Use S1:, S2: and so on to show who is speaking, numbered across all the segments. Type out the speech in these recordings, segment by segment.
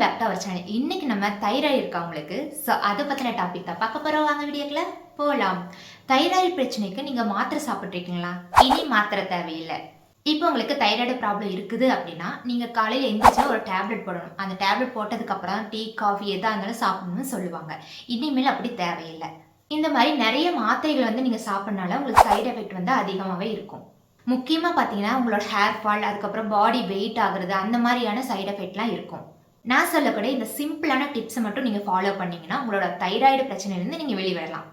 S1: Welcome back to our channel இன்னைக்கு நம்ம thyroid இருக்கவங்களுக்கு ஸோ அதை பற்றின டாபிக் தான் பார்க்க போகிறோம் வாங்க வீடியோக்குள்ள போகலாம் தைராய்டு பிரச்சனைக்கு நீங்கள் மாத்திரை சாப்பிட்ருக்கீங்களா இனி மாத்திரை தேவையில்லை. இப்போ உங்களுக்கு தைராய்டு ப்ராப்ளம் இருக்குது அப்படின்னா நீங்கள் காலையில் எந்திரிச்சா ஒரு டேப்லெட் போடணும். அந்த டேப்லெட் போட்டதுக்கப்புறம் டீ காஃபி எதாக இருந்தாலும் சாப்பிடணும்னு சொல்லுவாங்க. இனிமேல் அப்படி தேவையில்லை. இந்த மாதிரி நிறைய மாத்திரைகள் வந்து நீங்கள் சாப்பிட்றனால உங்களுக்கு சைடு எஃபெக்ட் வந்து அதிகமாகவே இருக்கும். முக்கியமாக பார்த்தீங்கன்னா உங்களோட ஹேர் ஃபால் அதுக்கப்புறம் பாடி வெயிட் ஆகுறது அந்த மாதிரியான சைடு எஃபெக்ட்லாம் இருக்கும். நான் சொல்லக்கூடிய இந்த சிம்பிளான டிப்ஸை மட்டும் நீங்கள் ஃபாலோ பண்ணீங்கன்னா உங்களோட தைராய்டு பிரச்சனையிலேருந்து நீங்கள் வெளிவரலாம்.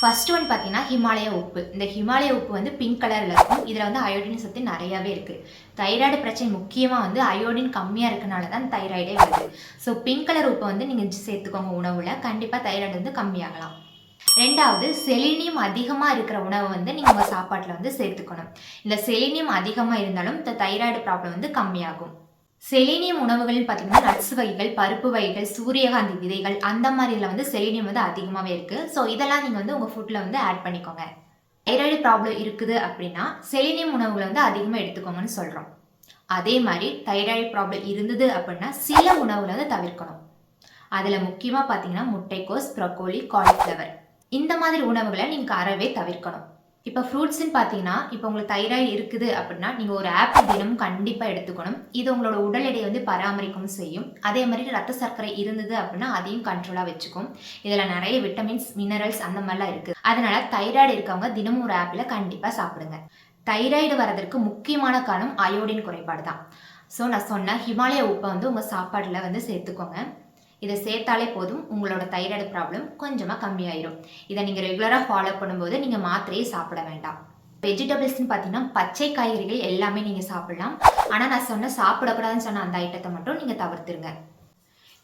S1: ஃபர்ஸ்ட் ஒன் பார்த்தீங்கன்னா ஹிமாலய உப்பு. இந்த ஹிமாலய உப்பு வந்து பிங்க் கலரில் இருக்கும். இதில் வந்து அயோடின் சத்து நிறையாவே இருக்குது தைராய்டு பிரச்சனை முக்கியமாக வந்து அயோடின் கம்மியாக இருக்கனால தான் தைராய்டே வருது. ஸோ பிங்க் கலர் உப்பை வந்து நீங்கள் சேர்த்துக்கோங்க உணவில். கண்டிப்பாக தைராய்டு வந்து கம்மியாகலாம். ரெண்டாவது செலினியம் அதிகமாக இருக்கிற உணவை வந்து நீங்கள் உங்கள் சாப்பாட்டில் வந்து சேர்த்துக்கணும். இந்த செலினியம் அதிகமாக இருந்தாலும் இந்த தைராய்டு ப்ராப்ளம் வந்து கம்மியாகும். செலினியம் உணவுகள்னு பார்த்தீங்கன்னா நட்ஸ் வகைகள் பருப்பு வகைகள் சூரியகாந்தி விதைகள் அந்த மாதிரி வந்து செலினியம் வந்து அதிகமாகவே இருக்குது ஸோ இதெல்லாம் நீங்கள் வந்து உங்கள் ஃபுட்டில் வந்து ஆட் பண்ணிக்கோங்க. தைராய்டு ப்ராப்ளம் இருக்குது அப்படின்னா செலினியம் உணவுகளை வந்து அதிகமாக எடுத்துக்கோங்கன்னு சொல்கிறோம் அதே மாதிரி தைராய்டு ப்ராப்ளம் இருந்தது அப்படின்னா சில உணவுகளை வந்து தவிர்க்கணும். அதில் முக்கியமாக பார்த்தீங்கன்னா முட்டைக்கோஸ் ப்ரொக்கோலி காலிஃப்ளவர் இந்த மாதிரி உணவுகளை நீங்கள் அறவே தவிர்க்கணும். இப்போ ஃப்ரூட்ஸ்னு பார்த்தீங்கன்னா இப்போ உங்களுக்கு தைராய்டு இருக்குது அப்படின்னா நீங்கள் ஒரு ஆப்பிள் தினமும் கண்டிப்பாக எடுத்துக்கணும். இது உங்களோட உடல் எடையை வந்து பராமரிக்கவும் செய்யும். அதே மாதிரி ரத்த சர்க்கரை இருந்தது அப்படின்னா அதையும் கண்ட்ரோலாக வச்சுக்கும். இதில் நிறைய விட்டமின்ஸ் மினரல்ஸ் அந்த மாதிரிலாம் இருக்குது அதனால் தைராய்டு இருக்கவங்க தினமும் ஒரு ஆப்பிளை கண்டிப்பாக சாப்பிடுங்க. தைராய்டு வரதற்கு முக்கியமான காரணம் அயோடின் குறைபாடு தான் ஸோ நான் சொன்ன ஹிமாலய உப்பை வந்து உங்கள் சாப்பாட்டில் வந்து சேர்த்துக்கோங்க. இதை சேர்த்தாலே போதும் உங்களோட தைராய்டு ப்ராப்ளம் கொஞ்சமாக கம்மியாயிரும். இதை நீங்கள் ரெகுலராக ஃபாலோ பண்ணும்போது நீங்கள் மாத்திரையே சாப்பிட வேண்டாம். வெஜிடபிள்ஸ்னு பார்த்தீங்கன்னா பச்சை காய்கறிகள் எல்லாமே நீங்கள் சாப்பிடலாம். ஆனால் நான் சொன்ன சாப்பிடக்கூடாதுன்னு சொன்ன அந்த ஐட்டத்தை மட்டும் நீங்கள் தவிர்த்துருங்க.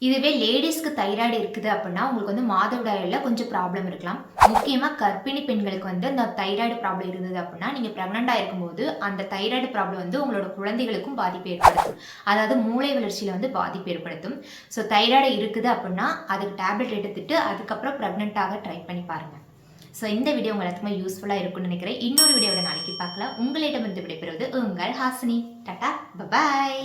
S1: இதுவே லேடிஸ்க்கு தைராய்டு இருக்குது அப்படின்னா உங்களுக்கு வந்து மாதவிடாயில் கொஞ்சம் ப்ராப்ளம் இருக்கலாம். முக்கியமாக கர்ப்பிணி பெண்களுக்கு வந்து அந்த தைராய்டு ப்ராப்ளம் இருந்தது அப்படின்னா நீங்கள் ப்ரெக்னெண்ட்டாக இருக்கும்போது அந்த தைராய்டு ப்ராப்ளம் வந்து உங்களோட குழந்தைகளுக்கும் பாதிப்பு ஏற்படுத்தும். அதாவது மூளை வளர்ச்சியில் வந்து பாதிப்பு ஏற்படுத்தும். ஸோ தைராய்டு இருக்குது அப்படின்னா அதுக்கு டேப்லெட் எடுத்துட்டு அதுக்கப்புறம் ப்ரெக்னெண்ட்டாக ட்ரை பண்ணி பாருங்கள் ஸோ இந்த வீடியோ உங்கள் எல்லாத்துக்குமே யூஸ்ஃபுல்லாக இருக்கும்னு நினைக்கிறேன். இன்னொரு வீடியோட நாளைக்கு பார்க்கலாம். உங்களிடம் வந்து விடைபெறுவது உங்கள் ஹாசினி. Tata bye bye